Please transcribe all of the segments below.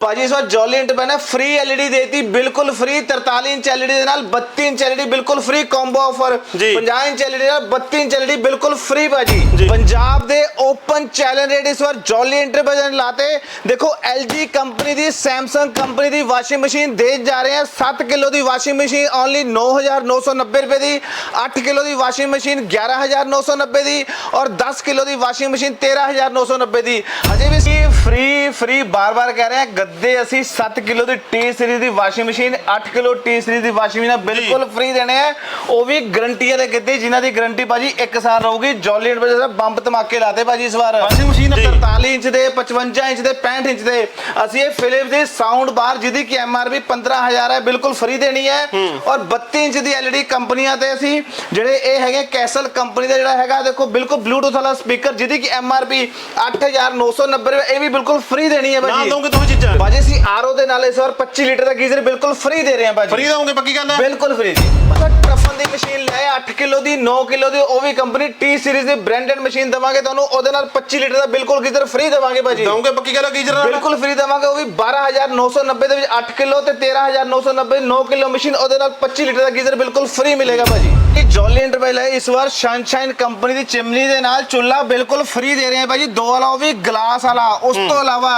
ਭਾਜੀ ਇਸ ਵਾਰ ਜੋਲੀ ਇੰਟਰਪੈ ਨੇ ਫ੍ਰੀ LED ਦੇਤੀ ਬਿਲਕੁਲ ਫ੍ਰੀ 43 ਇੰਚ LED ਦੇ ਨਾਲ 32 ਇੰਚ LED ਬਿਲਕੁਲ ਫ੍ਰੀ ਕੰਬੋ ਆਫਰ ਜੀ। 50 ਇੰਚ LED ਨਾਲ 32 ਇੰਚ LED ਬਿਲਕੁਲ ਫ੍ਰੀ ਭਾਜੀ। ਪੰਜਾਬ ਦੇ ਓਪਨ ਚੈਲੰਜ ਰੇਟ ਇਸ ਵਾਰ ਜੋਲੀ ਇੰਟਰਪੈ ਨੇ ਲਾਤੇ। ਦੇਖੋ LG ਕੰਪਨੀ ਦੀ Samsung ਕੰਪਨੀ ਦੀ ਵਾਸ਼ਿੰਗ ਮਸ਼ੀਨ ਦੇ ਜਾ ਰਹੇ ਆ। 7 ਕਿਲੋ ਦੀ ਵਾਸ਼ਿੰਗ ਮਸ਼ੀਨ ਓਨਲੀ 9990 ਰੁਪਏ ਦੀ 8 ਕਿਲੋ ਦੀ ਵਾਸ਼ਿੰਗ ਮਸ਼ੀਨ 11990 ਦੀ ਔਰ 10 ਕਿਲੋ ਦੀ ਵਾਸ਼ਿੰਗ ਮਸ਼ੀਨ 13990 ਦੀ। ਅਜੇ ਵੀ ਫ੍ਰੀ ਫ੍ਰੀ ਬਾਰ-ਬਾਰ ਕਹਿ ਰਹੇ ਆ ਗੱਦੇ ਅਸੀਂ 7 ਕਿਲੋ ਦੀ ਟੀ ਸੀਰੀਜ਼ ਦੀ washing machine 8 kilo T series ਦੀ ਵਾਸ਼ਿੰਗ ਮਸ਼ੀਨ ਬਿਲਕੁਲ ਫ੍ਰੀ ਦੇਣੇ ਆ। ਉਹ ਵੀ ਗਰੰਟੀ ਵਾਲੇ ਗੱਦੇ ਜਿਨ੍ਹਾਂ ਦੀ ਗਰੰਟੀ ਭਾਜੀ 1 ਸਾਲ ਰਹੂਗੀ ਜੋਲੀ ਇੰਟਰਪ੍ਰਾਈਜ਼ ਦਾ ਬੰਬ ਧਮਾਕੇ ਲਾਤੇ ਭਾਜੀ ਇਸ ਵਾਰ। ਵਾਸ਼ਿੰਗ ਮਸ਼ੀਨ ਜੀ। 43 ਇੰਚ ਦੇ 55 ਇੰਚ ਦੇ 65 ਇੰਚ ਦੇ। ਅਸੀਂ ਇਹ ਫਿਲਿਪਸ ਦੀ ਸਾਊਂਡ ਬਾਰ ਜਿਹਦੀ ਕੀ ਐਮਆਰਪੀ 15000 ਹੈ ਬਿਲਕੁਲ ਫ੍ਰੀ ਦੇਣੀ ਹੈ। ਔਰ 32 ਇੰਚ ਦੀ ਐਲਈਡੀ ਕੰਪਨੀਆਂ ਤੇ ਅਸੀਂ ਜਿਹੜੇ ਇਹ ਹੈਗੇ ਕੈਸਲ ਕੰਪਨੀ ਦਾ ਜਿਹੜਾ ਹੈਗਾ ਦੇਖੋ ਬਿਲਕੁਲ ਬਲੂਟੁੱਥ ਵਾਲਾ ਸਪੀਕਰ ਜਿਹਦੀ ਕੀ ਐਮਆਰਪੀ 8990 ਰੁਪਏ ਇਹ ਵੀ ਬਿਲਕੁਲ ਫ੍ਰੀ ਦੇਣੀ ਹੈ ਨਾ ਭਾਜੀ। ਦੋਗੇ ਦੋ ਚੀਜ਼ਾਂ। ਭਾਜੀ ਅਸੀਂ ਆਰਓ ਦੇ ਨਾਲ ਇਸ ਵਾਰ 25 ਲੀਟਰ ਦਾ ਗੀਜ਼ਰ ਬਿਲਕੁਲ ਫ੍ਰੀ ਦੇ ਰਹੇ ਹਾਂ ਭਾਜੀ। ਫਰੀ ਦੋਗੇ ਪੱਕੀ ਗੱਲ ਹੈ? ਬਿਲਕੁਲ ਫ੍ਰੀ ਜੀ। ਦੀ ਮਸ਼ੀਨ ਲੈ 8 ਕਿਲੋ ਦੀ 9 ਕਿਲੋ ਦੀ ਉਹ ਵੀ ਕੰਪਨੀ ਟੀ ਸੀਰੀਜ਼ ਦੀ ਬ੍ਰਾਂਡਡ ਮਸ਼ੀਨ ਦਵਾਂਗੇ ਤੁਹਾਨੂੰ ਉਹਦੇ ਨਾਲ 25 ਲੀਟਰ ਦਾ ਬਿਲਕੁਲ ਗੀਜ਼ਰ ਫ੍ਰੀ ਦਵਾਂਗੇ ਭਾਜੀ। ਦੋਗੇ ਪੱਕੀ ਗੱਲ ਹੈ ਗੀਜਰ ਨਾਲ? ਬਿਲਕੁਲ ਫ੍ਰੀ ਦਵਾਂਗੇ ਉਹ ਵੀ 12990 ਦੇ ਵਿੱਚ 8 ਕਿਲੋ ਤੇ 13990 9 ਕਿਲੋ ਮਸ਼ੀਨ ਉਹਦੇ ਨਾਲ 25 ਲੀਟਰ ਦਾ ਗੀਜ਼ਰ ਬਿਲਕੁਲ ਫ੍ਰੀ ਮਿਲੇਗਾ ਭਾਜੀ। ਇਹ ਜੋਲੀ ਇੰਟਰਵੈਲ ਹੈ ਇਸ ਵਾਰ ਸਨਸ਼ਾਈਨ ਕੰਪਨੀ ਦੀ ਚਿਮਨੀ ਦੇ ਨਾਲ ਚੁੱਲਾ ਬਿਲਕੁਲ ਫ੍ਰੀ ਦੇ ਰਹੇ ਹਾਂ ਭਾਜੀ। ਦੋ ਵਾਲਾ ਉਹ ਵੀ ਗਲਾਸ ਵਾਲਾ ਉਸ ਤੋਂ ਇਲਾਵਾ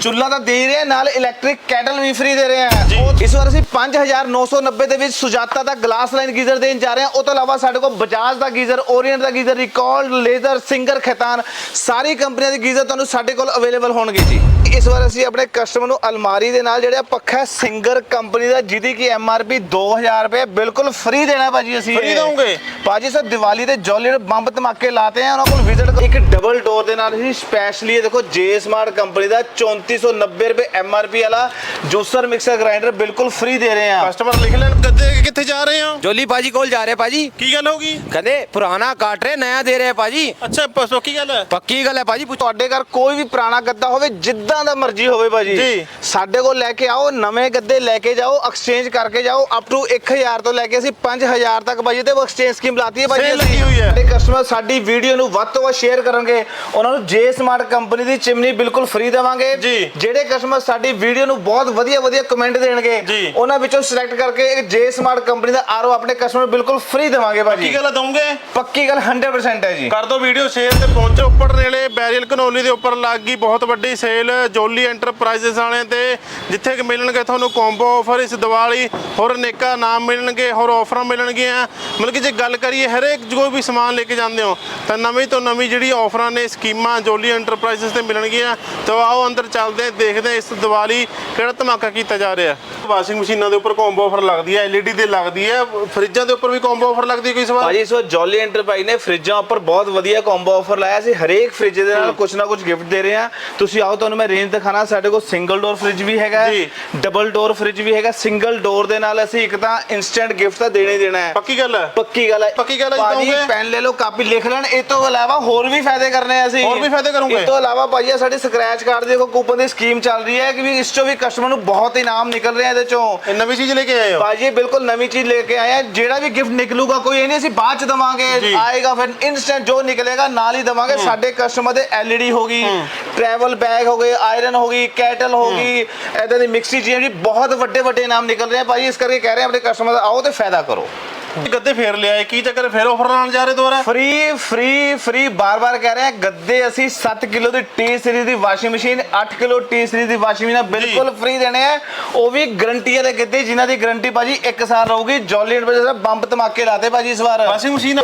ਚੁੱਲਾ ਤਾਂ ਦੇ ਰਹੇ ਨਾਲ ਇਲੈਕਟ੍ਰਿਕ ਕੈਟਲ ਵੀ ਫ੍ਰੀ ਦੇ ਰਹੇ ਹਾਂ ਇਸ ਵਾਰ ਅਸੀਂ 5990 ਦੇ ਵਿੱਚ ਸੁਜਾਤਾ ਦਾ ਗਲਾਸ ਲਾਈਨ ਗੀਜ਼ਰ ਦੇਣ ਜਾ ਰਹੇ ਹਾਂ। ਉਹ ਤੋਂ ਇਲਾਵਾ ਸਾਡੇ ਕੋਲ ਬਜਾਜ ਦਾ ਗੀਜ਼ਰ ਓਰੀਐਂਟ ਦਾ geyser Racold laser Singer Khaitan ਸਾਰੀ ਕੰਪਨੀਆਂ ਦੇ ਗੀਜ਼ਰ ਤੁਹਾਨੂੰ ਸਾਡੇ ਕੋਲ ਅਵੇਲੇਬਲ ਹੋਣਗੇ ਜੀ। ਇਸ ਵਾਰ ਅਸੀਂ ਆਪਣੇ ਕਸਟਮਰ ਨੂੰ ਅਲਮਾਰੀ ਦੇ ਨਾਲ ਜਿਹੜਾ ਪੱਖਾ ਸਿੰਗਰ ਕੰਪਨੀ ਦਾ ਜਿਹਦੀ ਕੀ ਐਮਆਰਪੀ 2000 ਰੁਪਏ ਬਿਲਕੁਲ ਫ੍ਰੀ ਦੇਣਾ ਭਾਜੀ ਅਸੀਂ। ਇਹ। ਦਓਗੇ? ਭਾਜੀ ਸਰ ਦੀਵਾਲੀ ਤੇ ਜੋਲੀ ਦੇ ਬੰਬ ਧਮਾਕੇ ਲਾਤੇ ਆ ਉਹਨਾਂ ਕੋਲ ਵਿਜ਼ਿਟ ਇੱਕ ਡਬਲ ਡੋਰ ਦੇ ਨਾਲ ਅਸੀਂ ਸਪੈਸ਼ਲੀ ਇਹ ਦੇਖੋ ਜੇ ਸਮਾਰਟ ਕੰਪਨੀ ਦਾ 3490 ਰੁਪਏ ਐਮਆਰਪੀ ਵਾਲਾ ਜੂਸਰ ਮਿਕਸਰ ਗ੍ਰਾਈਂਡਰ ਬਿਲਕੁਲ ਫ੍ਰੀ ਦੇ ਰਹੇ ਆ। ਕਸਟਮਰ ਲਿਖ ਲੈਣ ਕਿੱਥੇ ਜਾ ਰਹੇ ਹੋ? ਜੋਲੀ ਬਾਜੀ ਕੋਲ ਜਾ ਰਹੇ ਭਾਜੀ ਕੀ ਗੱਲ ਹੋਗੀ ਕਹਿੰਦੇ ਪੁਰਾਣਾ ਕਾਟ ਰਹੇ ਨया ਦੇ ਰਹੇ ਭਾਜੀ ਅੱਛਾ ਪਸੋ ਕੀ ਗੱਲ ਹੈ ਪੱਕੀ ਗੱਲ ਹੈ ਭਾਜੀ ਤੁਹਾਡੇ ਘਰ ਕੋਈ ਵੀ ਪੁਰਾਣਾ ਗੱਦਾ ਹੋਵੇ ਜਿੱਦਾਂ ਦਾ ਮਰਜ਼ੀ ਹੋਵੇ ਭਾਜੀ ਜੀ। ਸਾਡੇ ਕੋਲ ਲੈ ਕੇ ਆਓ ਨਵੇਂ ਗੱਦੇ ਲੈ ਕੇ ਜਾਓ ਐਕਸਚੇਂਜ ਕਰਕੇ ਜਾਓ ਅਪ ਟੂ 1000 ਤੋਂ ਲੈ ਕੇ ਅਸੀਂ 5000 ਤੱਕ ਭਾਜੀ ਤੇ ਐਕਸਚੇਂਜ ਸਕੀਮ ਲਾਤੀ ਹੈ ਭਾਜੀ ਲੱਗੀ ਹੋਈ ਹੈ। ਸਾਡੇ ਕਸਟਮਰ ਸਾਡੀ ਵੀਡੀਓ ਨੂੰ ਵੱਧ ਤੋਂ ਵੱਧ ਸ਼ੇਅਰ ਕਰਨਗੇ ਉਹਨਾਂ ਨੂੰ ਜੇ ਸਮਾਰਟ ਕੰਪਨੀ ਦੀ ਚਿਮਨੀ ਬਿਲਕੁਲ ਫ੍ਰੀ ਦੇਵਾਂਗੇ। ਜਿਹੜੇ ਕਸਟਮਰ ਸਾਡੀ ਵੀਡੀਓ ਨੂੰ ਬਹੁਤ ਵਧੀਆ ਵਧੀਆ ਕਮੈਂਟ ਦੇਣਗੇ। ਉਹਨਾਂ ਵਿੱਚੋਂ ਸਿਲੈਕਟ ਕਰਕੇ ਜੇ ਸਮਾਰਟ ਕੰਪਨੀ ਦਾ ਆਰਓ ਆਪਣੇ ਕਸਟਮਰ ਨੂੰ ਬਿਲਕੁਲ ਫ੍ਰੀ ਦੇਵਾਂਗੇ ਕੀ ਭਾਜੀ ਗੱਲ ਹੈ ਦੋਗੇ ਪੱਕੀ ਗੱਲ 100% ਹੈ ਜੀ। ਕਰ ਦੋ ਵੀਡੀਓ ਸ਼ੇਅਰ ਤੇ ਪਹੁੰਚੋ। ਉੱਪਰ ਨੇੜੇ ਬੈਰੀਅਲ ਕਨੋਲੀ ਦੇ ਉੱਪਰ ਲੱਗ ਗਈ ਬਹੁਤ ਵੱਡੀ ਸੇਲ ਜੋਲੀ ਐਂਟਰਪ੍ਰਾਈਜ਼ਸ ਵਾਲਿਆਂ ਤੇ। ਜਿੱਥੇ ਕਿ ਮਿਲਣਗੇ ਤੁਹਾਨੂੰ ਕੰਬੋ ਆਫਰ ਇਸ ਦੀਵਾਲੀ ਹੋਰ ਅਨੇਕਾਂ ਨਾਮ ਮਿਲਣਗੇ ਹੋਰ ਆਫਰਾਂ ਮਿਲਣਗੀਆਂ। ਮਤਲਬ ਕਿ ਜੇ ਗੱਲ ਕਰੀਏ ਹਰੇਕ ਜੋ ਵੀ ਸਮਾਨ ਲੈ ਕੇ ਜਾਂਦੇ ਹੋ ਤਾਂ ਨਵੀਂ ਤੋਂ ਨਵੀਂ ਜਿਹੜੀ ਆਫਰਾਂ ਨੇ ਸਕੀਮਾਂ ਜੋਲੀ ਐਂਟਰਪ੍ਰਾਈਜ਼ਸ ਤੇ ਮਿਲਣਗੀਆਂ। ਤਾਂ ਆਓ ਅੰਦਰ ਚੱਲਦੇ ਹਾਂ, ਦੇਖਦੇ ਹਾਂ ਇਸ ਦੀਵਾਲੀ ਕਿਹੜਾ ਧਮਾਕਾ ਕੀਤਾ ਜਾ ਰਿਹਾ। ਵਾਸ਼ਿੰਗ ਮਸ਼ੀਨਾਂ ਦੇ ਉੱਪਰ ਕੰਬੋ ਆਫਰ ਲੱਗਦੀ ਹੈ LED ਤੇ ਲੱਗਦੀ ਹੈ ਫਰਿੱਜਾਂ ਦੇ ਉੱਪਰ ਵੀ ਕੰਬੋ ਆਫਰ ਲੱਗਦੀ ਕੋਈ ਸਵਾਲ ਭਾਜੀ ਵਾਰ ਜੋਲੀ ਐਂਟਰਪ੍ਰਾਈਜ਼ ਨੇ ਫ੍ਰਿਜਾਂ ਉੱਪਰ ਬਹੁਤ ਵਧੀਆ ਕੰਬੋ ਆਫਰ ਲਾਇਆ ਸੀ। ਹਰੇਕ ਫ੍ਰਿਜ ਦੇ ਨਾਲ ਕੁਝ ਨਾ ਕੁਝ ਗਿਫਟ ਦੇ ਰਹੇ ਆ। ਤੁਸੀਂ ਆਓ ਤੁਹਾਨੂੰ ਮੈਂ ਰੇਂਜ ਦਿਖਾਣਾ। ਸਾਡੇ ਕੋਲ ਸਿੰਗਲ ਡੋਰ ਫ੍ਰਿਜ ਵੀ ਹੈਗਾ ਜੀ। ਡਬਲ ਡੋਰ ਫ੍ਰਿਜ ਵੀ ਹੈਗਾ। ਸਿੰਗਲ ਡੋਰ ਦੇ ਨਾਲ ਅਸੀਂ ਇੱਕ ਤਾਂ ਇਨਸਟੈਂਟ ਗਿਫਟ ਤਾਂ ਦੇਣਾ ਦੇਣਾ ਹੈ। ਪੱਕੀ ਗੱਲ ਹੈ? ਪੱਕੀ ਗੱਲ ਹੈ। ਪੱਕੀ ਗੱਲ ਹੈ ਭਾਜੀ? ਪੈਨ ਲੈ ਲਓ ਕਾਪੀ ਲਿਖ ਲੈਣ। ਇਹ ਤੋਂ ਇਲਾਵਾ ਹੋਰ ਵੀ ਫਾਇਦੇ ਕਰਨੇ ਆ ਅਸੀਂ। ਹੋਰ ਵੀ ਫਾਇਦੇ ਕਰੋਗੇ? ਇਸ ਤੋਂ ਇਲਾਵਾ ਭਾਜੀ ਸਾਡੀ ਸਕ੍ਰੈਚ ਕਾਰਡ ਦੀ ਦੇਖੋ ਕੂਪਨ ਦੀ ਸਕੀਮ ਚੱਲ ਰਹੀ ਹੈ ਕਿ ਵੀ ਇਸ ਚੋਂ ਵੀ ਕਸਟਮਰ ਨੂੰ ਬਹੁਤ ਇਨਾਮ ਨਿਕਲ ਰਹੇ ਆ ਇਹਦੇ ਚੋਂ। ਨਵੀਂ ਚੀਜ਼ ਲੈ ਕੇ ਆਏ ਹੋ? ਭਾਜੀ ਬਿਲਕੁਲ ਨਵੀਂ ਚੀਜ਼ ਲੈ ਕੇ ਆਏ ਆ। ਜਿਹੜਾ ਵੀ ਗਿਫਟ ਨਿਕਲੂਗਾ ਕੋਈ ਇਹ ਨਹੀਂ ਅਸੀਂ ਬਾਅਦ ਚ। ਦਵਾਂਗੇ ਆਏਗਾ ਫਿਰ ਇਨਸਟੈਂਟ ਜੋ ਨਿਕਲੇਗਾ ਨਾਲ ਹੀ ਦਵਾਂਗੇ। ਸਾਡੇ ਕਸਟਮਰ ਦੇ LED ਹੋ ਗਈ ਟਰੈਵਲ ਬੈਗ ਹੋ ਗਏ ਆਇਰਨ ਹੋ ਗਈ ਕੈਟਲ ਹੋ ਗਈ ਐਦਾਂ ਦੀ ਮਿਕਸੀ ਜੀ ਬਹੁਤ ਵੱਡੇ ਵੱਡੇ ਇਨਾਮ ਨਿਕਲ ਰਹੇ ਆ। ਭਾਜੀ ਇਸ ਕਰਕੇ ਕਹਿ ਰਹੇ ਆ ਆਪਣੇ ਕਸਟਮਰ ਦਾ ਆਓ ਤੇ ਫਾਇਦਾ ਕਰੋ। ਗੱਦੇ ਫੇਰ ਲਿਆਏ ਕੀ ਚੱਕਰ ਫੇਰ ਆਫਰ ਲਾਉਣ ਜਾ ਰਹੇ ਦੁਬਾਰਾ? ਫ੍ਰੀ ਫ੍ਰੀ ਫ੍ਰੀ ਬਾਰ-ਬਾਰ ਕਹਿ ਰਹੇ ਆ ਗੱਦੇ ਅਸੀਂ 7 ਕਿਲੋ ਦੀ ਟੀ ਸੀਰੀਜ਼ ਦੀ washing machine 8 kilo T series ਦੀ ਵਾਸ਼ਿੰਗ ਮਸ਼ੀਨ ਬਿਲਕੁਲ ਫ੍ਰੀ ਦੇਣੇ ਆ। ਉਹ ਵੀ ਗਾਰੰਟੀ ਵਾਲੇ ਗੱਦੇ ਜਿਨ੍ਹਾਂ ਦੀ ਗਾਰੰਟੀ ਭਾਜੀ 1 ਸਾਲ ਰਹੂਗੀ ਜੋਲੀ ਦਾ ਬੰਬ ਧਮਾਕੇ ਲਾਤੇ ਭਾਜੀ ਇਸ ਵਾਰ। ਵਾਸ਼ਿੰਗ ਮਸ਼ੀਨ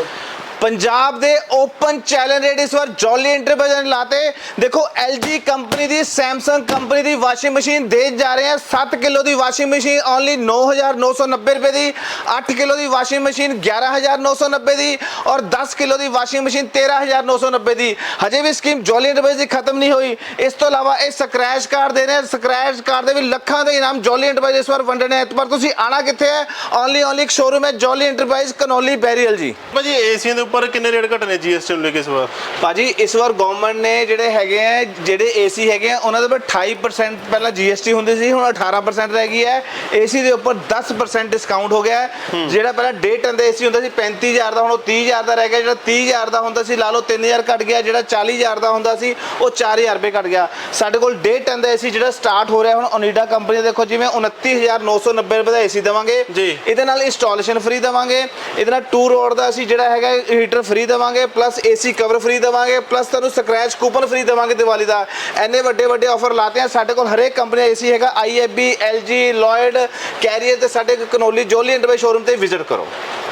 ਪੰਜਾਬ ਦੇ ਓਪਨ ਚੈਲੰਜ ਰੇਟ ਇਸ ਵਾਰ ਜੋਲੀ ਇੰਟਰਪ੍ਰਾਈਜ਼ ਲਾਤੇ। ਦੇਖੋ LG ਕੰਪਨੀ ਦੀ, Samsung ਕੰਪਨੀ ਦੀ ਵਾਸ਼ਿੰਗ ਮਸ਼ੀਨ ਦੇ ਜਾ ਰਹੇ ਆ। 7 ਕਿਲੋ ਦੀ ਵਾਸ਼ਿੰਗ ਮਸ਼ੀਨ ਓਨਲੀ 9990 ਰੁਪਏ ਦੀ 8 ਕਿਲੋ ਦੀ ਵਾਸ਼ਿੰਗ ਮਸ਼ੀਨ 11990 ਦੀ ਔਰ 10 ਕਿਲੋ ਦੀ ਵਾਸ਼ਿੰਗ ਮਸ਼ੀਨ 13990 ਦੀ। ਹਜੇ ਵੀ ਸਕੀਮ ਜੋਲੀ ਇੰਟਰਪ੍ਰਾਈਜ਼ ਦੀ ਖਤਮ ਨਹੀਂ ਹੋਈ। ਇਸ ਤੋਂ ਇਲਾਵਾ ਇਹ ਸਕ੍ਰੈਚ ਕਾਰਡ ਦੇ ਰਹੇ ਸਕ੍ਰੈਚ ਕਾਰਡ ਦੇ ਵੀ ਲੱਖਾਂ ਦੇ ਇਨਾਮ ਜੋਲੀ ਇੰਟਰਪ੍ਰਾਈਜ਼ ਇਸ ਵਾਰ ਵੰਡਣੇ ਆ ਪਰ ਤੁਸੀਂ ਆਣਾ ਕਿੱਥੇ ਹੈ? ਓਨਲੀ ਓਨਲੀ ਇੱਕ ਸ਼ੋਰੂਮ ਹੈ ਜੋਲੀ ਇੰਟਰਪ੍ਰਾਈਜ਼ ਕਨੋਲੀ ਬੈਰੀਅਲ ਜੀ। ਭਾਜੀ ਏਸੀਆਂ ਦੇ ਉੱਪਰ ਕਿੰਨੇ ਰੇਟ ਘਟਨੇ ਜੀਐਸਟੀ ਨੂੰ ਲੈ ਕੇ ਇਸ ਵਾਰ? ਭਾਜੀ ਇਸ ਵਾਰ ਗਵਰਨਮੈਂਟ ਨੇ ਜਿਹੜੇ ਹੈਗੇ ਆ ਜਿਹੜੇ ਏਸੀ ਹੈਗੇ ਆ ਉਹਨਾਂ ਦੇ ਉੱਪਰ 28% ਪਹਿਲਾਂ GST ਹੁੰਦੀ ਸੀ ਹੁਣ 18% ਰਹਿ ਗਈ ਹੈ। ਏਸੀ ਦੇ ਉੱਪਰ 10% ਡਿਸਕਾਊਂਟ ਹੋ ਗਿਆ ਹੈ। ਜਿਹੜਾ ਪਹਿਲਾਂ 1.5 ਟਨ ਦਾ ਏਸੀ ਹੁੰਦਾ ਸੀ 35000 ਦਾ ਹੁਣ ਉਹ 30000 ਦਾ ਰਹਿ ਗਿਆ। ਜਿਹੜਾ 30000 ਦਾ ਹੁੰਦਾ ਸੀ ਲਾ ਲਓ 3000 ਘਟ ਗਿਆ। ਜਿਹੜਾ 40000 ਦਾ ਹੁੰਦਾ ਸੀ ਉਹ 4000 ਰੁਪਏ ਘਟ ਗਿਆ। ਸਾਡੇ ਕੋਲ 1.5 ਟਨ ਦਾ ਏਸੀ ਜਿਹੜਾ ਸਟਾਰਟ ਹੋ ਰਿਹਾ ਹੁਣ ਓਨੀਡਾ ਕੰਪਨੀ ਦੇਖੋ ਜਿਵੇਂ 29990 ਰੁਪਏ ਦਾ ਏਸੀ ਦੇਵਾਂਗੇ। ਜੀ। ਇਹਦੇ ਨਾਲ ਇੰਸਟਾਲੇਸ਼ਨ ਫ੍ਰੀ ਦੇਵਾਂਗੇ। ਇਹਦੇ ਨਾਲ ਟੂ ਰੋਡ ਦਾ ਅਸੀਂ ਜਿਹੜਾ ਹੈਗਾ ਹੀਟਰ ਫ੍ਰੀ ਦੇਵਾਂਗੇ ਪਲੱਸ ਏਸੀ ਕਵਰ ਫ੍ਰੀ ਦੇਵਾਂਗੇ ਪਲੱਸ ਤੁਹਾਨੂੰ ਸਕ੍ਰੈਚ ਕੂਪਨ ਫ੍ਰੀ ਦੇਵਾਂਗੇ ਦੀਵਾਲੀ ਦਾ। ਐਨੇ ਵੱਡੇ ਵੱਡੇ ਆਫਰ ਲਾਤੇ ਆ। ਸਾਡੇ ਕੋਲ ਹਰੇਕ ਕੰਪਨੀ ਦਾ ਏਸੀ ਹੈਗਾ। ਆਈਐਫਬੀ ਐਲਜੀ ਲੋਇਡ ਕੈਰੀਅਰ ਤੇ ਸਾਡੇ ਕਨੋਲੀ ਜੋਲੀ ਇੰਟਰਵੇ ਸ਼ੋਰੂਮ ਤੇ ਵਿਜ਼ਿਟ ਕਰੋ।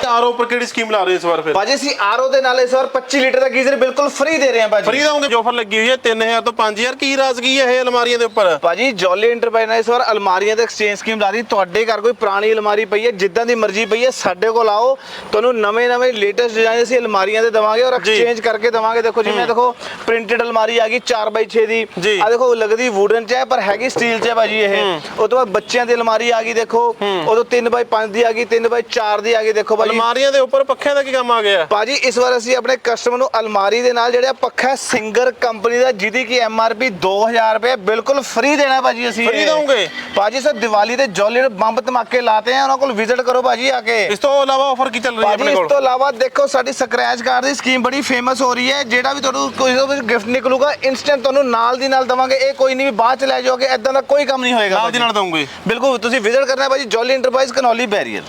ਆਰਓ ਉੱਪਰ ਕਿਹੜੀ ਸਕੀਮ ਲਾ ਰਹੇ ਇਸ ਵਾਰ ਫਿਰ? ਭਾਜੀ ਅਸੀਂ ਆਰਓ ਦੇ ਨਾਲ ਇਸ ਵਾਰ 25 ਲੀਟਰ ਦਾ ਗੀਜ਼ਰ ਬਿਲਕੁਲ ਫ੍ਰੀ ਦੇ ਰਹੇ ਹਾਂ ਭਾਜੀ। ਫ੍ਰੀ ਦਾਉਂਗੇ ਜੋ ਆਫਰ ਲੱਗੀ ਹੋਈ ਹੈ 3000 ਤੋਂ 5000 ਕੀ ਰਾਜ਼ਗੀ ਹੈ ਇਹ ਅਲਮਾਰੀਆਂ ਦੇ ਉੱਪਰ? ਭਾਜੀ ਜੋਲੀ ਇੰਟਰਪ੍ਰਾਈਜ਼ ਨੇ ਇਸ ਵਾਰ ਅਲਮਾਰੀਆਂ ਤੇ ਐਕਸਚੇਂਜ ਸਕੀਮ ਲਾ ਦੀ ਤੁਹਾਡੇ ਘਰ ਕੋਈ ਪੁਰਾਣੀ ਅਲਮਾਰੀ ਪਈ ਹੈ ਜਿੱਦਾਂ ਦੀ ਮਰਜ਼ੀ ਪਈ ਹੈ ਸਾਡੇ ਕੋਲ ਆਓ। ਤੁਹਾਨੂੰ ਨਵੇਂ ਨਵੇਂ ਲੇਟੈਸਟ ਡਿਜ਼ਾਈਨ ਅਸੀਂ ਅਲਮਾਰੀਆਂ ਤੇ ਦਵਾਂਗੇ ਔਰ। ਐਕਸਚੇਂਜ ਕਰਕੇ ਦਵਾਂਗੇ। ਦੇਖੋ ਜਿਵੇਂ ਦੇਖੋ ਪ੍ਰਿੰਟਡ ਅਲਮਾਰੀ ਆ ਗਈ 4x6 ਦੀ। ਆ ਦੇਖੋ ਲੱਗਦੀ ਵੁਡਨ ਚ ਹੈ ਪਰ ਹੈਗੀ ਸਟੀਲ ਚ ਹੈ ਭਾਜੀ ਇਹ। ਉਹ ਤੋਂ ਬਾਅਦ ਬੱਚਿਆਂ ਦੀ ਅਲਮਾਰੀ ਆ ਗਈ ਦੇਖੋ। ਉਦੋਂ 3x5 ਦੀ ਆ ਗਈ 3x4 ਦੀ ਆ ਗਈ ਦੇਖੋ ਭਾਜੀ। ਅਲਮਾਰੀਆਂ ਦੇ ਉੱਪਰ ਪੱਖਿਆਂ ਦਾ ਕੀ ਕੰਮ ਆ ਗਿਆ? ਭਾਜੀ ਇਸ ਵਾਰ ਅਸੀਂ ਆਪਣੇ ਕਸਟਮਰ ਨੂੰ ਅਲਮਾਰੀ ਦੇ ਨਾਲ ਜਿਹੜਾ ਪੱਖਾ ਸਿੰਗਰ ਕੰਪਨੀ ਦਾ ਜਿਹਦੀ ਕੀ ਐਮਆਰਪੀ 2000 ਰੁਪਏ ਬਿਲਕੁਲ ਫ੍ਰੀ ਦੇਣਾ ਭਾਜੀ ਅਸੀਂ ਇਹ। ਦਓਗੇ? ਭਾਜੀ ਸਰ ਦੀਵਾਲੀ ਤੇ ਜੋਲੀ ਨੂੰ ਬੰਬ ਧਮਾਕੇ ਲਾਤੇ ਆ ਉਹਨਾਂ ਕੋਲ ਵਿਜ਼ਿਟ ਕਰੋ ਭਾਜੀ ਆ ਕੇ। ਇਸ ਤੋਂ ਇਲਾਵਾ ਆਫਰ ਕੀ ਚੱਲ ਰਹੀ ਹੈ ਇਸ ਤੋਂ ਇਲਾਵਾ ਦੇਖੋ ਸਾਡੀ ਸਕ੍ਰੈਚ ਕਾਰਡ ਦੀ ਸਕੀਮ ਬੜੀ ਫੇਮਸ ਹੋ ਰਹੀ ਹੈ। ਜਿਹੜਾ ਵੀ ਤੁਹਾਨੂੰ ਕੋਈ ਕੋਈ ਗਿਫਟ ਨਿਕਲੂਗਾ ਇਨਸਟੈਂਟ ਤੁਹਾਨੂੰ ਨਾਲ ਦੀ ਨਾਲ ਦਵਾਂਗੇ। ਇਹ ਕੋਈ ਨਹੀਂ ਵੀ ਬਾਅਦ ਚ ਲੈ ਜਾਓਗੇ ਐਦਾਂ ਦਾ ਕੋਈ ਕੰਮ ਨਹੀਂ ਹੋਏਗਾ ਨਾਲ ਦੀ। ਨਾਲ ਦਊਂਗੇ। ਬਿਲਕੁਲ ਤੁਸੀਂ ਵਿਜ਼ਿਟ ਕਰਨਾ ਹੈ ਭਾਜੀ ਜੋਲੀ ਇੰਟਰਪ੍ਰਾਈਜ਼ ਕਨੌਲੀ ਬੈਰੀਅਰ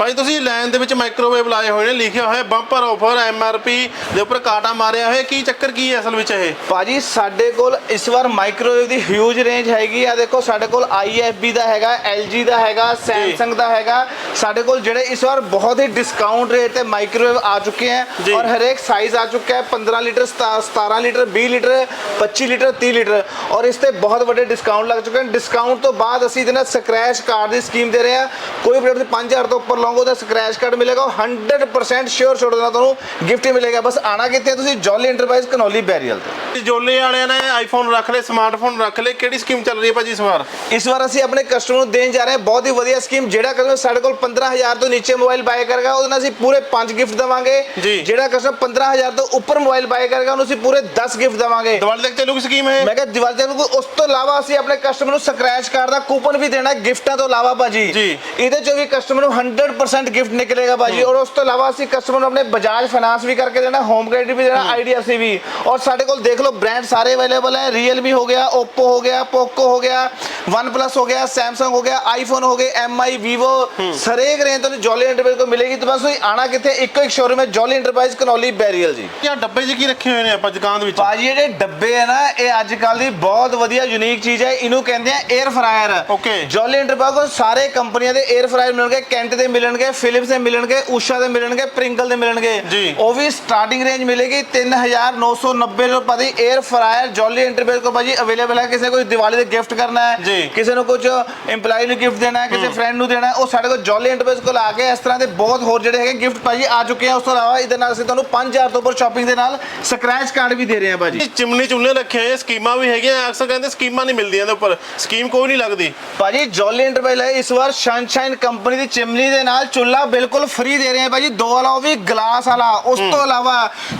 ਭਾਈ ਤੁਸੀਂ ਲਾਈਨ ਦੇ ਵਿੱਚ ਮਾਈਕ੍ਰੋਵੇਵ ਲਾਏ ਹੋਏ ਨੇ ਲਿਖਿਆ ਹੋਇਆ ਬੰਪਰ ਆਫਰ ਐਮਆਰਪੀ ਦੇ ਉੱਪਰ ਕਾਟਾ ਮਾਰਿਆ ਹੋਇਆ ਕੀ ਚੱਕਰ ਕੀ ਹੈ ਅਸਲ ਵਿੱਚ ਇਹ? ਭਾਜੀ ਸਾਡੇ ਕੋਲ ਇਸ ਵਾਰ ਮਾਈਕ੍ਰੋਵੇਵ ਦੀ ਹਿਊਜ ਰੇਂਜ ਹੈਗੀ ਆ। ਦੇਖੋ ਸਾਡੇ ਕੋਲ IFB ਦਾ ਹੈਗਾ LG ਦਾ ਹੈਗਾ Samsung ਦਾ ਹੈਗਾ। ਸਾਡੇ ਕੋਲ ਜਿਹੜੇ ਇਸ ਵਾਰ ਬਹੁਤ ਹੀ ਡਿਸਕਾਊਂਟ ਰੇਟ ਤੇ ਮਾਈਕ੍ਰੋਵੇਵ ਆ ਚੁੱਕੇ ਹੈ। ਔਰ ਹਰੇਕ ਸਾਈਜ਼ ਆ ਚੁੱਕਾ ਹੈ। 15 litre 17 litre 20 litre 25 litre 30 litre. ਔਰ ਇਸ ਤੇ ਬਹੁਤ ਵੱਡੇ ਡਿਸਕਾਊਂਟ ਲੱਗ ਚੁੱਕੇ ਹਨ ਡਿਸਕਾਊਂਟ ਤੋਂ ਬਾਅਦ ਅਸੀਂ ਇਹਦੇ ਨਾਲ ਸਕ੍ਰੈਚ ਕਾਰਡ ਦੀ ਸਕੀਮ ਦੇ ਰਹੇ ਹਾਂ। ਕੋਈ ਪ੍ਰੋਡਕਟ 5000 ਤੋਂ ਉੱਪਰ ਲਓਗੇ ਤਾਂ ਸਕ੍ਰੈਚ ਕਾਰਡ ਮਿਲੇਗਾ ਉਹ 100% ਸ਼ੋਰ ਛੋੜ ਦੇਣਾ ਤੁਹਾਨੂੰ ਗਿਫਟ ਹੀ ਮਿਲੇਗਾ। ਬਸ ਆਣਾ ਕਿੱਥੇ ਹੈ? ਤੁਸੀਂ? ਜੋਲੀ ਇੰਟਰਪ੍ਰਾਈਜ਼ ਕਨੌਲੀ ਬੈਰੀਅਲ ਤੇ। ਜੋਲੇ ਵਾਲਿਆਂ ਨੇ ਆਈਫੋਨ ਰੱਖ ਲਏ ਸਮਾਰਟਫੋਨ ਰੱਖ ਲਏ। ਕਿਹੜੀ ਸਕੀਮ ਚੱਲ ਰਹੀ ਹੈ ਭਾਜੀ ਇਸ ਵਾਰ? ਇਸ ਵਾਰ ਅਸੀਂ ਆਪਣੇ ਕਸਟਮਰ ਨੂੰ ਦੇਣ ਜਾ ਰਹੇ ਹਾਂ। ਬਹੁਤ ਹੀ ਵਧੀਆ ਸਕੀਮ ਜਿਹੜਾ ਕਸਟਮਰ ਸਾਡੇ ਕੋਲ 15000 ਤੋਂ ਨੀਚੇ ਮੋਬਾਈਲ ਬਾਏ ਕਰੇਗਾ ਉਹਦੇ ਨਾਲ ਅਸੀਂ ਪੂਰੇ 5 ਗਿਫਟ ਦੇਵਾਂਗੇ। ਜੀ। ਜਿਹੜਾ ਕਸਟਮਰ 15000 ਤੋਂ ਉੱਪਰ ਮੋਬਾਈਲ ਬਾਏ ਕਰੇਗਾ ਉਹਨੂੰ ਅਸੀਂ ਪੂਰੇ 10 ਗਿਫਟ ਦੇਵਾਂਗੇ। ਦੀਵਾਲੀ ਤੱਕ ਚੱਲੂਗੀ ਸਕੀਮ ਇਹ? ਮੈਂ ਕਿਹਾ ਦੀਵਾਲੀ ਤੇ ਉਸ ਤੋਂ ਇਲਾਵਾ ਅਸੀਂ ਆਪਣੇ ਕਸਟਮਰ ਨੂੰ ਸਕ੍ਰੈਚ ਕਾਰਡ ਦਾ ਕੂਪਨ ਵੀ ਦੇਣਾ ਗਿਫਟਾਂ ਤੋਂ ਇਲਾਵਾ ਭਾਜੀ। ਜੀ। ਇਹਦੇ ਚੋਂ ਵੀ ਕਸਟਮਰ ਨੂੰ 100% ਗਿਫਟ ਨਿਕਲੇਗਾ ਭਾਜੀ। ਔਰ ਉਸ ਤੋਂ ਇਲਾਵਾ ਅਸੀਂ ਕਸਟਮਰ ਨੂੰ ਆਪਣੇ ਬਜਾਜ ਫਾਈਨਾਂਸ ਵੀ ਕਰਕੇ ਦੇਣਾ ਹੋਮ ਕ੍ਰੈਡਿਟ ਵੀ ਦੇਣਾ ਆਈਡੀਐਫਸੀ ਵੀ। ਔਰ ਸਾਡੇ ਕੋਲ ਦੇਖ ਲਓ ਬ੍ਰਾਂਡ ਸਾਰੇ ਅਵੇਲੇਬਲ ਹੈ। Realme ਹੋ ਗਿਆ Oppo ਹੋ ਗਿਆ Poco ਹੋ ਗਿਆ OnePlus ਹੋ ਗਿਆ Samsung ਹੋ ਗਿਆ iPhone ਹੋ ਗਏ MI Vivo ਸਰੇਕ ਰੇਂਜ ਤੁਹਾਨੂੰ ਜੋਲੀ ਐਂਟਰਪ੍ਰਾਈਜ਼ ਕੋਲ ਮਿਲੇਗੀ। ਤਾਂ ਬਸ ਤੁਸੀਂ ਆਣਾ ਕਿੱਥੇ? ਇੱਕੋ ਇੱਕ ਸ਼ੋਰੂਮ ਹੈ ਜੋਲੀ ਐਂਟਰਪ੍ਰਾਈਜ਼ ਕਨੌਲੀ ਬੈਰੀਅਲ ਜੀ। ਇਹ ਡੱਬੇ 'ਚ ਕੀ ਰੱਖੇ ਹੋਏ ਨੇ ਆਪਾਂ ਦੁਕਾਨ ਦੇ ਵਿੱਚ? ਭਾਜੀ ਜਿਹੜੇ ਡੱਬੇ ਹੈ ਨਾ ਇਹ ਅੱਜ ਕੱਲ ਦੀ ਬਹੁਤ ਵਧੀਆ ਯੂਨੀਕ ਚੀਜ਼ ਹੈ। ਇਹਨੂੰ ਕਹਿੰਦੇ ਆ air fryer Okay. Jolly enterprise ਕੋਲ ਸਾਰੇ ਕੰਪਨੀਆਂ ਦੇ 에ਅਰ ਫਰਾਇਰ ਮਿਲਣਗੇ। ਕੈਂਟ ਦੇ ਮਿਲਣਗੇ ਫਿਲਿਪਸ ਦੇ ਮਿਲਣਗੇ ਊਸ਼ਾ ਦੇ ਮਿਲਣਗੇ ਪ੍ਰਿੰਗਲ ਦੇ ਮਿਲਣਗੇ। ਉਹ ਵੀ ਸਟਾਰਟਿੰਗ ਰੇਂਜ ਮਿਲੇਗੀ 3990 ਰੁਪਏ ਦੀ 에ਅਰ ਫਰਾਇਰ ਜੋਲੀ ਇੰਟਰਪ੍ਰਾਈਜ਼ ਕੋਲ ਭਾਜੀ ਅਵੇਲੇਬਲ ਹੈ ਕਿਸੇ ਕੋਈ ਦੀਵਾਲੀ ਦੇ ਗਿਫਟ ਕਰਨਾ ਹੈ। ਕਿਸੇ ਨੂੰ ਕੁਝ EMPLOYE ਨੂੰ ਗਿਫਟ ਦੇਣਾ ਹੈ ਕਿਸੇ ਫਰੈਂਡ ਨੂੰ ਦੇਣਾ ਉਹ ਸਾਡੇ ਕੋਲ ਜੋਲੀ ਇੰਟਰਪ੍ਰਾਈਜ਼ ਕੋਲ ਆ ਕੇ ਇਸ ਤਰ੍ਹਾਂ ਦੇ ਬਹੁਤ ਹੋਰ ਜਿਹੜੇ ਹੈਗੇ ਗਿਫਟ ਭਾਜੀ ਆ ਚੁੱਕੇ ਆ ਉਸ ਤੋਂ ਇਲਾਵਾ ਇਹਦੇ ਨਾਲ ਅਸੀਂ ਤੁਹਾਨੂੰ 5000 ਤੋਂ ਉੱਪਰ ਸ਼ਾਪਿੰਗ ਦੇ ਨਾਲ ਸਕ੍ਰੈਚ ਕਾਰਡ ਵੀ ਦੇ ਰਹੇ ਹਾਂ ਭਾਜੀ ਚਿਮਨੀ ਚੁੰਨੇ ਰੱਖੇ ਹੋਏ ਸਕੀਮਾਂ ਵੀ ਹੈਗੀਆਂ ਅਕਸਰ ਕਹਿੰਦੇ ਸਕੀਮਾਂ ਨਹੀਂ ਮਿਲਦੀਆਂ ਇਹਦੇ ਉੱਪਰ ਸਕੀਮ ਕੋਈ ਨਹੀਂ ਲੱਗਦੀ ਭਾਜੀ ਜੋਲੀ ਇੰਟਰਵੈਲ ਹੈ ਇਸ ਵਾਰ ਸਨਸ਼ਾਈਨ ਕੰਪਨੀ ਦੀ ਚਿਮਨੀ ਦੇ ਨਾਲ ਚੁੱਲਾ ਬਿਲਕੁਲ ਫ੍ਰੀ ਦੇ ਰਹੇ ਹਾਂ ਭਾਜੀ। ਦੋ ਵਾਲਾ ਉਹ ਵੀ ਗਲਾਸ ਵਾਲਾ। ਉਸ ਤੋਂ ਇਲਾਵਾ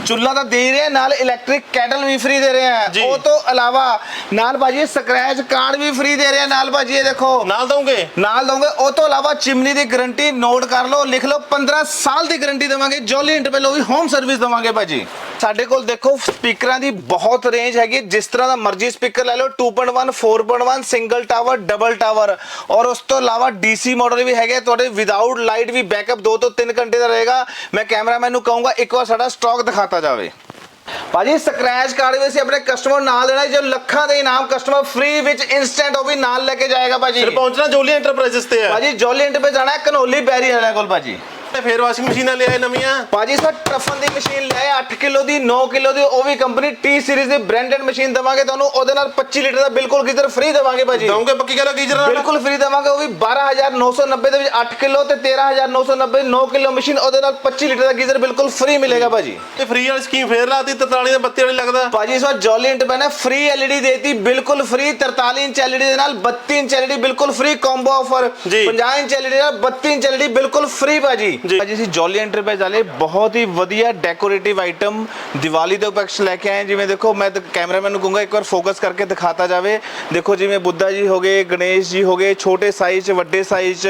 ਚੁੱਲਾ ਤਾਂ ਦੇ ਰਹੇ ਹਾਂ ਨਾਲ ਇਲੈਕਟ੍ਰਿਕ ਕੈਟਲ ਵੀ ਫ੍ਰੀ ਦੇ ਰਹੇ। ਹਾਂ ਉਹ ਤੋਂ ਇਲਾਵਾ ਨਾਲ ਭਾਜੀ ਸਕ੍ਰੈਚ ਕਾਰਡ ਵੀ ਫ੍ਰੀ ਦੇ ਰਹੇ ਹਾਂ ਨਾਲ ਭਾਜੀ ਇਹ ਦੇਖੋ। ਨਾਲ ਦਊਂਗੇ? ਨਾਲ ਦਵਾਂਗੇ ਉਹ ਤੋਂ ਇਲਾਵਾ ਚਿਮਨੀ ਦੀ ਗਾਰੰਟੀ ਨੋਟ ਕਰ ਲਓ ਲਿਖ ਲਓ 15 ਸਾਲ ਦੀ ਗਾਰੰਟੀ ਦੇਵਾਂਗੇ। ਜੋਲੀ ਇੰਟਰਵੈਲ ਉਹ ਵੀ ਹੋਮ ਸਰਵਿਸ ਦੇਵਾਂਗੇ ਭਾਜੀ। ਸਾਡੇ ਕੋਲ ਦੇਖੋ ਸਪੀਕਰਾਂ ਦੀ ਬਹੁਤ ਰੇਂਜ ਹੈਗੀ। ਜਿਸ ਤਰ੍ਹਾਂ ਦਾ ਮਰਜ਼ੀ ਸਪੀਕਰ ਲੈ ਲਓ 2.1 4.1 ਸਿੰਗਲ ਟਾਵਰ ਡਬਲ ਟਾਵਰ ਔਰ ਉਸ ਤੋਂ ਇਲਾਵਾ ਡੀਸੀ ਮਾਡਲ ਵੀ ਹੈਗੇ ਤੁਹਾਡੇ ਵਿਦਆਊਟ ਲਾਈਟ ਵੀ ਬੈਕਅਪ 2 ਤੋਂ 3 ਘੰਟੇ ਦਾ ਰਹੇਗਾ। ਮੈਂ ਕੈਮਰਾਮੈਨ ਨੂੰ ਕਹੂੰਗਾ ਇੱਕ ਵਾਰ ਸਾਡਾ ਸਟਾਕ ਦਿਖਾਤਾ ਜਾਵੇ। ਭਾਜੀ ਸਕ੍ਰੈਚ ਕਾਰਡ ਵੀ ਅਸੀਂ ਆਪਣੇ ਕਸਟਮਰ ਨਾਲ ਦੇਣਾ ਜੋ। ਲੱਖਾਂ ਦੇ ਇਨਾਮ ਕਸਟਮਰ ਫ੍ਰੀ ਵਿੱਚ ਇਨਸਟੈਂਟ ਉਹ ਵੀ ਨਾਲ ਲੈ ਕੇ ਜਾਏਗਾ ਭਾਜੀ। ਫਿਰ ਪਹੁੰਚਣਾ ਜੋਲੀ ਐਂਟਰਪ੍ਰਾਈਜ਼ਸ ਤੇ ਆ ਭਾਜੀ ਜੋਲੀ ਪੇ ਜਾਣਾ ਹੈ ਕਨੋਲੀ ਬੈਰੀ ਵਾਲਿਆਂ ਕੋਲ ਭਾਜੀ। ਤੇ ਫੇਰ ਵਾਸ਼ਿੰਗ ਮਸ਼ੀਨਾਂ ਲਿਆਏ ਨਵੀਆਂ। ਭਾਜੀ ਸਰ ਟਫਨ ਦੀ ਮਸ਼ੀਨ ਲੈ 8 ਕਿਲੋ ਦੀ 9 ਕਿਲੋ ਦੀ ਉਹ ਵੀ ਕੰਪਨੀ ਟੀ ਸੀਰੀਜ਼ ਦੀ ਬ੍ਰਾਂਡਡ ਮਸ਼ੀਨ ਦਵਾਂਗੇ ਤੁਹਾਨੂੰ ਉਹਦੇ ਨਾਲ 25 ਲੀਟਰ ਦਾ ਬਿਲਕੁਲ ਗੀਜ਼ਰ ਫ੍ਰੀ ਦਵਾਂਗੇ ਭਾਜੀ। ਦਊਂਗੇ ਪੱਕੀ ਗੱਲ ਗੀਜਰ ਨਾਲ? ਬਿਲਕੁਲ ਫ੍ਰੀ ਦਵਾਂਗੇ ਉਹ ਵੀ 12990 ਦੇ ਵਿੱਚ 8 ਕਿਲੋ ਤੇ 13990 9 ਕਿਲੋ ਮਸ਼ੀਨ ਉਹਦੇ ਨਾਲ 25 ਲੀਟਰ ਦਾ ਗੀਜ਼ਰ ਬਿਲਕੁਲ ਫ੍ਰੀ ਮਿਲੇਗਾ ਭਾਜੀ। ਤੇ ਫ੍ਰੀ ਵਾਲੀ ਸਕੀਮ ਫੇਰ ਲਾਤੀ 43 ਦੇ 32 ਵਾਲੀ ਲੱਗਦਾ। ਭਾਜੀ ਇਸ ਵਾਰ ਜੋਲੀ ਇੰਟ ਪੈਣਾ ਫ੍ਰੀ ਐਲਈਡੀ ਦੇਤੀ ਬਿਲਕੁਲ ਫ੍ਰੀ 43 ਇੰਚ ਐਲਈਡੀ ਦੇ ਨਾਲ 32 ਇੰਚ ਐਲਈਡੀ ਬਿਲਕੁਲ ਫ੍ਰੀ ਕੰਬੋ ਆਫਰ ਜੀ। 50 ਇੰਚ ਐਲਈਡੀ ਨਾਲ 32 ਇੰਚ ਐਲਈਡੀ ਬਿਲਕੁਲ ਫ੍ਰੀ ਭਾਜੀ। ਜੀ। ਅਸੀਂ ਜੋਲੀ ਐਂਟਰਪ੍ਰਾਈਜ਼ ਵਾਲੇ ਬਹੁਤ ਹੀ ਵਧੀਆ ਡੈਕੋਰੇਟਿਵ ਆਈਟਮ ਦੀਵਾਲੀ ਦੇ ਉਪਲਕਸ਼ ਲੈ ਕੇ ਆਏ ਜਿਵੇਂ ਦੇਖੋ, ਮੈਂ ਕੈਮਰਾਮੈਨ ਨੂੰ ਕਹੂੰਗਾ, ਇੱਕ ਵਾਰ ਫੋਕਸ ਕਰਕੇ ਦਿਖਾਤਾ ਜਾਵੇ। ਦੇਖੋ, ਜਿਵੇਂ ਬੁੱਧਾ ਜੀ ਹੋ ਗਏ, ਗਣੇਸ਼ ਜੀ ਹੋ ਗਏ, ਛੋਟੇ ਸਾਈਜ਼ 'ਚ, ਵੱਡੇ ਸਾਈਜ਼ 'ਚ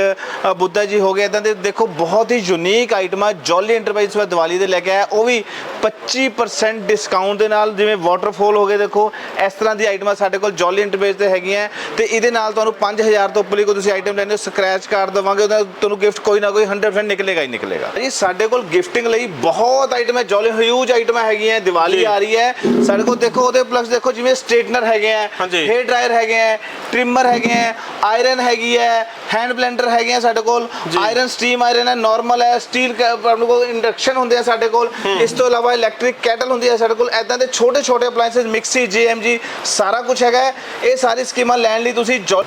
ਬੁੱਧਾ ਜੀ ਹੋ ਗਏ ਇਦਾਂ ਦੇ ਦੇਖੋ, ਬਹੁਤ ਹੀ ਯੂਨੀਕ ਆਈਟਮਾਂ ਜੋਲੀ ਐਂਟਰਪ੍ਰਾਈਜ਼ ਵਾਲਾ ਦੀਵਾਲੀ ਦੇ ਲੈ ਕੇ ਆਇਆ। ਉਹ ਵੀ 25% ਡਿਸਕਾਊਂਟ ਦੇ ਨਾਲ, ਜਿਵੇਂ ਵਾਟਰਫਾਲ ਹੋ ਗਏ, ਦੇਖੋ, ਇਸ ਤਰ੍ਹਾਂ ਦੀ ਆਈਟਮਾਂ ਸਾਡੇ ਕੋਲ ਜੋਲੀ ਐਂਟਰਪ੍ਰਾਈਜ਼ ਤੇ ਹੈਗੀਆਂ। ਤੇ ਇਹਦੇ ਨਾਲ ਤੁਹਾਨੂੰ 5000 ਤੋਂ ਉੱਪਰਲੀ ਕੋਈ ਤੁਸੀਂ ਆਈਟਮ ਲੈਂਦੇ ਹੋ ਸਕ੍ਰੈਚ ਕਾਰਡ ਦਵਾਂਗੇ, ਉਹਦਾ ਤੁਹਾਨੂੰ ਗਿਫਟ ਕੋਈ ਨਾ ਕੋਈ 100% ਨਿਕਲੇਗਾ। ਹੀ ਨਿਕਲੇਗਾ। ਜੀ ਸਾਡੇ ਕੋਲ ਗਿਫਟਿੰਗ ਲਈ ਬਹੁਤ ਆਈਟਮ ਹੈ ਜੋਲੀ ਹਿਊਜ ਆਈਟਮਾਂ ਹੈਗੀਆਂ ਦੀਵਾਲੀ। ਆ ਰਹੀ ਹੈ। ਸਾਡੇ ਕੋਲ ਦੇਖੋ ਉਹਦੇ ਪਲੱਸ ਦੇਖੋ ਜਿਵੇਂ ਸਟ੍ਰੇਟਨਰ ਹੈਗੇ ਆ। ਹੇਅਰ ਡਰਾਇਰ ਹੈਗੇ ਆ ਟ੍ਰਿਮਰ ਹੈਗੇ ਆ ਆਇਰਨ ਹੈਗੀ ਹੈ ਹੈਂਡ ਬਲੈਂਡਰ ਹੈਗੇ ਆ ਸਾਡੇ ਕੋਲ। ਆਇਰਨ ਸਟੀਮ ਆਇਰਨ ਹੈ ਨਾਰਮਲ ਹੈ ਸਟੀਲ ਆਪਣੇ ਕੋਲ ਇੰਡਕਸ਼ਨ ਹੁੰਦੇ ਆ ਸਾਡੇ ਕੋਲ। ਇਸ ਤੋਂ ਇਲਾਵਾ ਇਲੈਕਟ੍ਰਿਕ ਕੈਟਲ ਹੁੰਦੀ ਹੈ ਸਾਡੇ ਕੋਲ। ਐਦਾਂ ਦੇ ਛੋਟੇ ਛੋਟੇ ਅਪਲਾਈਐਂਸਸ ਮਿਕਸੀ ਜੀਐਮਜੀ ਸਾਰਾ ਕੁਝ ਹੈਗਾ। ਇਹ ਸਾਰੀ ਸਕੀਮਾਂ ਲੈਣ ਲਈ ਤੁਸੀਂ ਜੋ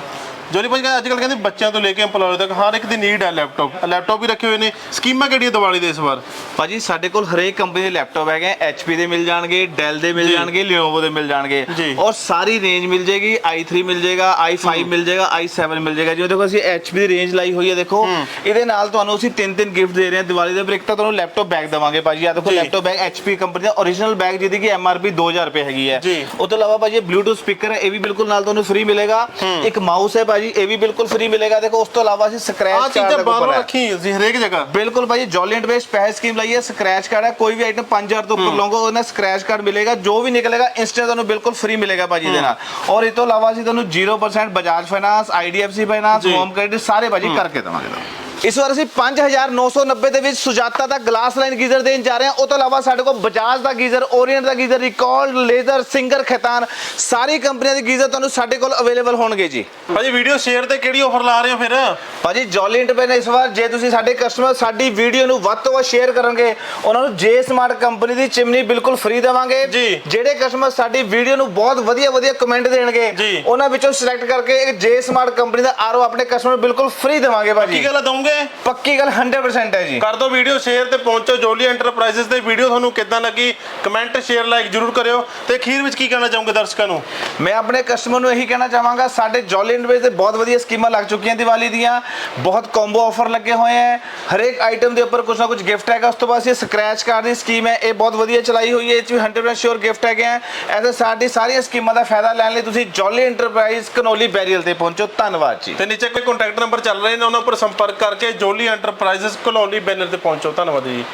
ਜੋਲੀ ਭਾਜੀ ਅੱਜ ਕੱਲ ਕਹਿੰਦੇ ਬੱਚਿਆਂ ਤੋਂ ਲੈ ਕੇ EMPLOYE ਤੱਕ ਹਰ ਇੱਕ ਦੀ ਨੀਡ ਹੈ ਲੈਪਟਾਪ ਲੈਪਟਾਪ ਵੀ ਰੱਖੇ ਹੋਏ ਨੇ। ਸਕੀਮਾਂ ਕਿਹੜੀਆਂ ਦੀਵਾਲੀ ਦੇ ਇਸ ਵਾਰ? ਭਾਜੀ ਸਾਡੇ ਕੋਲ ਹਰੇਕ ਕੰਪਨੀ ਦੇ ਲੈਪਟਾਪ ਹੈਗੇ HP ਦੇ ਮਿਲ ਜਾਣਗੇ Dell ਦੇ ਮਿਲ। ਜਾਣਗੇ Lenovo ਦੇ ਮਿਲ ਜਾਣਗੇ। ਜੀ। ਔਰ ਸਾਰੀ ਰੇਂਜ ਮਿਲ ਜਾਏਗੀ। i3 ਮਿਲ ਜਾਏਗਾ i5 ਮਿਲ ਜਾਏਗਾ i7 ਮਿਲ ਜਾਏਗਾ। ਜਿਵੇਂ ਦੇਖੋ ਅਸੀਂ HP ਦੀ ਰੇਂਜ ਲਾਈ ਹੋਈ ਹੈ ਦੇਖੋ। ਇਹਦੇ ਨਾਲ ਤੁਹਾਨੂੰ ਅਸੀਂ ਤਿੰਨ ਤਿੰਨ ਗਿਫਟ ਦੇ ਰਹੇ ਹਾਂ ਦੀਵਾਲੀ ਦੇ ਇੱਕ ਤਾਂ ਤੁਹਾਨੂੰ ਲੈਪਟਾਪ ਬੈਗ ਦਵਾਂਗੇ ਭਾਜੀ। ਆ ਦੇਖੋ ਜੀ। ਲੈਪਟਾਪ ਬੈਗ HP ਕੰਪਨੀ ਦਾ origignal ਬੈਗ ਜਿਹਦੀ ਕਿ MRP 2000 ਰੁਪਏ ਹੈਗੀ ਹੈ। ਜੀ। ਉਹ ਤੋਂ ਇਲਾਵਾ ਭਾਜੀ ਇਹ ਬਲੂਟੁੱਥ ਸਪੀਕਰ ਹੈ ਇਹ ਵੀ ਬਿਲਕੁਲ ਨਾਲ ਤੁਹਾਨੂੰ ਫ੍ਰੀ ਮਿਲੇਗਾ। ਇੱਕ ਮਾਊਸ ਹੈ ਭਾਜੀ ਇਹ ਵੀ ਬਿਲਕੁਲ ਫ੍ਰੀ ਮਿਲੇਗਾ। ਦੇਖੋ ਉਸ ਤੋਂ ਇਲਾਵਾ ਅਸੀਂ ਸਕ੍ਰੈਚ ਚੀਜ਼ਾਂ ਬਾਹਰੋਂ ਰੱਖੀ ਸੀ ਹਰੇਕ ਜਗ੍ਹਾ। ਬਿਲਕੁਲ ਭਾਈ ਜੋਲੀਐਂਟ ਬੇਸ ਪੈਸੇ ਸਕੀਮ ਲਈ ਹੈ ਸਕ੍ਰੈਚ ਕਾਰਡ ਹੈ ਕੋਈ ਵੀ ਆਈਟਮ 5000 ਤੋਂ ਉੱਪਰ ਲਓਗੇ ਉਹਦਾ ਸਕ੍ਰੈਚ ਕਾਰਡ ਮਿਲੇਗਾ ਜੋ ਵੀ ਨਿਕਲੇਗਾ ਇੰਸਟੈਂਟ ਤੁਹਾਨੂੰ ਬਿਲਕੁਲ ਫ੍ਰੀ ਮਿਲੇਗਾ ਭਾਜੀ ਦੇ ਨਾਲ। ਔਰ ਇਹ ਤੋਂ ਇਲਾਵਾ ਅਸੀਂ ਤੁਹਾਨੂੰ 0% Bajaj finance IDFC finance. Home credit ਸਾਰੇ ਭਾਜੀ ਕਰਕੇ ਦੇਵਾਂਗੇ ਤੁਹਾਨੂੰ। ਇਸ ਵਾਰ ਅਸੀਂ 5990 ਦੇ ਵਿੱਚ ਸੁਜਾਤਾ ਦਾ ਗਲਾਸ ਲਾਈਨ ਗੀਜ਼ਰ ਦੇਣ ਜਾ ਰਹੇ ਹਾਂ। ਉਹ ਤੋਂ ਇਲਾਵਾ ਸਾਡੇ ਕੋਲ ਬਜਾਜ ਦਾ ਗੀਜ਼ਰ ਓਰੀਐਂਟ ਦਾ geyser Racold laser Singer Khaitan ਸਾਰੀ ਕੰਪਨੀਆਂ ਦੇ ਗੀਜ਼ਰ ਤੁਹਾਨੂੰ ਸਾਡੇ ਕੋਲ ਅਵੇਲੇਬਲ ਹੋਣਗੇ ਜੀ। ਭਾਜੀ ਵੀਡੀਓ ਸ਼ੇਅਰ ਤੇ ਕਿਹੜੀ ਆਫਰ ਲਾ ਰਹੇ ਹੋ ਫਿਰ? ਭਾਜੀ ਜੋਲੀ ਇੰਟਰਪ੍ਰਾਈਜ਼ ਨੇ ਇਸ ਵਾਰ ਜੇ ਤੁਸੀਂ ਸਾਡੇ ਕਸਟਮਰ ਸਾਡੀ ਵੀਡੀਓ ਨੂੰ ਵੱਧ ਤੋਂ ਵੱਧ ਸ਼ੇਅਰ ਕਰਨਗੇ ਉਹਨਾਂ ਨੂੰ ਜੇ ਸਮਾਰਟ ਕੰਪਨੀ ਦੀ ਚਿਮਨੀ ਬਿਲਕੁਲ ਫ੍ਰੀ ਦੇਵਾਂਗੇ। ਜਿਹੜੇ ਕਸਟਮਰ ਸਾਡੀ ਵੀਡੀਓ ਨੂੰ ਬਹੁਤ ਵਧੀਆ ਵਧੀਆ ਕਮੈਂਟ ਦੇਣਗੇ। ਉਹਨਾਂ ਵਿੱਚੋਂ ਸਿਲੈਕਟ ਕਰਕੇ ਇੱਕ ਜੇ ਸਮਾਰਟ ਕੰਪਨੀ ਦਾ ਆਰਓ ਆਪਣੇ ਕਸਟਮਰ ਬਿਲਕੁਲ ਫ੍ਰੀ ਦੇਵਾਂਗੇ ਕੀ ਭਾਜੀ ਗੱਲ ਦਵਾਂਗੇ ਪੱਕੀ ਗੱਲ 100% ਹੈ ਜੀ। ਕਰ ਦਿਓ ਵੀਡੀਓ ਸ਼ੇਅਰ ਤੇ ਪਹੁੰਚੋ। ਜੋਲੀ ਐਂਟਰਪ੍ਰਾਈਜ਼ਸ ਤੇ ਵੀਡੀਓ ਤੁਹਾਨੂੰ ਕਿੱਦਾਂ ਲੱਗੀ? ਕਮੈਂਟ ਸ਼ੇਅਰ ਲਾਈਕ ਜਰੂਰ ਕਰਿਓ। ਤੇ ਅਖੀਰ ਵਿੱਚ ਕੀ ਕਹਿਣਾ ਚਾਹੋਗੇ ਦਰਸ਼ਕਾਂ ਨੂੰ? ਮੈਂ ਆਪਣੇ ਕਸਟਮਰ ਨੂੰ ਇਹੀ ਕਹਿਣਾ ਚਾਹਾਂਗਾ ਸਾਡੇ ਜੋਲੀ ਇੰਡਵੇਜ ਦੇ ਬਹੁਤ ਵਧੀਆ ਸਕੀਮਾਂ ਲੱਗ ਚੁੱਕੀਆਂ ਦੀਵਾਲੀ ਦੀਆਂ। ਬਹੁਤ ਕੰਬੋ ਆਫਰ ਲੱਗੇ ਹੋਏ ਹੈ। ਹਰੇਕ ਆਈਟਮ ਦੇ ਉੱਪਰ ਕੁਝ ਨਾ ਕੁਝ ਗਿਫਟ ਹੈਗਾ ਉਸ ਤੋਂ ਬਾਅਦ ਇਹ ਸਕ੍ਰੈਚ ਕਾਰਡ ਦੀ ਸਕੀਮ ਹੈ। ਇਹ ਬਹੁਤ ਵਧੀਆ ਚਲਾਈ ਹੋਈ ਹੈ ਇਹ 'ਚ ਵੀ 100% ਸ਼ੋਰ ਗਿਫਟ ਹੈਗੇ ਆ ਐਸੇ ਸਾਡੀ ਸਾਰੀਆਂ ਸਕੀਮਾਂ ਦਾ ਫਾਇਦਾ ਲੈਣ ਲਈ ਤੁਸੀਂ ਜੋਲੀ ਇੰਟਰਪ੍ਰਾਈਜ਼ ਕਨੋਲੀ ਬੈਰੀਅਲ ਤੇ ਪਹੁੰਚੋ। ਧੰਨਵਾਦ ਜੀ। ਤੇ ਨੀਚੇ ਕੋਈ ਕੰਟੈਕਟ ਨੰਬਰ ਚੱਲ ਰਹੇ ਨੇ ਉਹਨਾਂ ਉੱਪਰ ਸੰਪਰਕ ਕਰਕੇ ਜੋਲੀ ਐਂਟਰਪ੍ਰਾਈਜ਼ਸ ਕਲੋਨੀ ਬੈਨਰ ਤੇ ਪਹੁੰਚੋ। ਧੰਨਵਾਦ ਜੀ।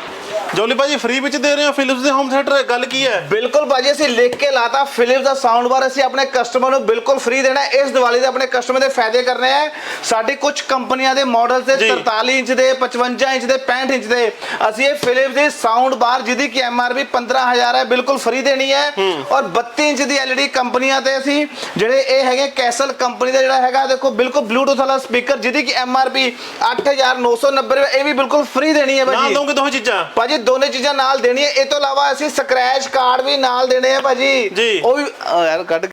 ਜੋਲੀ ਭਾਜੀ ਫ੍ਰੀ ਵਿੱਚ ਦੇ ਰਹੇ ਹੋ ਫਿਲਿਪਸ ਦੇ ਹੋਮ ਥੀਏਟਰ ਗੱਲ ਕੀ ਹੈ? ਬਿਲਕੁਲ ਭਾਜੀ ਅਸੀਂ ਲਿਖ ਕੇ ਲਾਤਾ ਫਿਲਿਪਸ ਦਾ ਸਾਊਂਡ ਬਾਰ ਅਸੀਂ ਆਪਣੇ ਕਸਟਮਰ ਨੂੰ ਬਿਲਕੁਲ ਫ੍ਰੀ ਦੇਣਾ ਹੈ। ਇਸ ਦੀਵਾਲੀ ਦੇ ਆਪਣੇ ਕਸਟਮਰ ਦੇ ਫਾਇਦੇ ਕਰਨੇ ਆ ਸਾਡੀ ਕੁਝ ਕੰਪਨੀਆਂ ਦੇ ਮਾਡਲ ਤੇ ਜੀ। 43 ਇੰਚ ਦੇ 55 ਇੰਚ ਦੇ 65 ਇੰਚ ਦੇ ਅਸੀਂ ਇਹ ਫਿਲਿਪਸ ਦੀ ਸਾਊਂਡ ਬਾਰ ਜਿਹਦੀ ਕਿ ਐਮਆਰਪੀ 15000 ਹੈ ਬਿਲਕੁਲ ਫ੍ਰੀ ਦੇਣੀ ਹੈ। ਔਰ 32 ਇੰਚ ਦੀ ਐਲਈਡੀ ਕੰਪਨੀਆਂ ਤੇ ਅਸੀਂ ਜਿਹੜੇ ਇਹ ਹੈਗੇ ਕੈਸਲ ਕੰਪਨੀ ਦਾ ਜਿਹੜਾ ਹੈਗਾ ਦੇਖੋ ਬਿਲਕੁਲ ਬਲੂਟੁੱਥ ਵਾਲਾ ਸਪੀਕਰ ਜਿਹਦੀ ਕਿ ਐਮਆਰਪੀ 8990 ਇਹ ਵੀ ਬਿਲਕੁਲ ਫ੍ਰੀ ਦੇਣੀ ਹੈ ਨਾਲ ਚੀਜ਼ਾਂ? ਭਾਜੀ ਦੋਨੇ ਚੀਜ਼ਾਂ ਨਾਲ ਦੇਣੀ ਹੈ ਇਹ ਤੋਂ ਇਲਾਵਾ ਅਸੀਂ ਸਕ੍ਰੈਚ ਕਾਰਡ ਵੀ ਨਾਲ ਦੇਣੇ ਆ ਭਾਜੀ ਜੀ। ਉਹ ਵੀ ਅਹ ਯਾਰ ਕੱਢ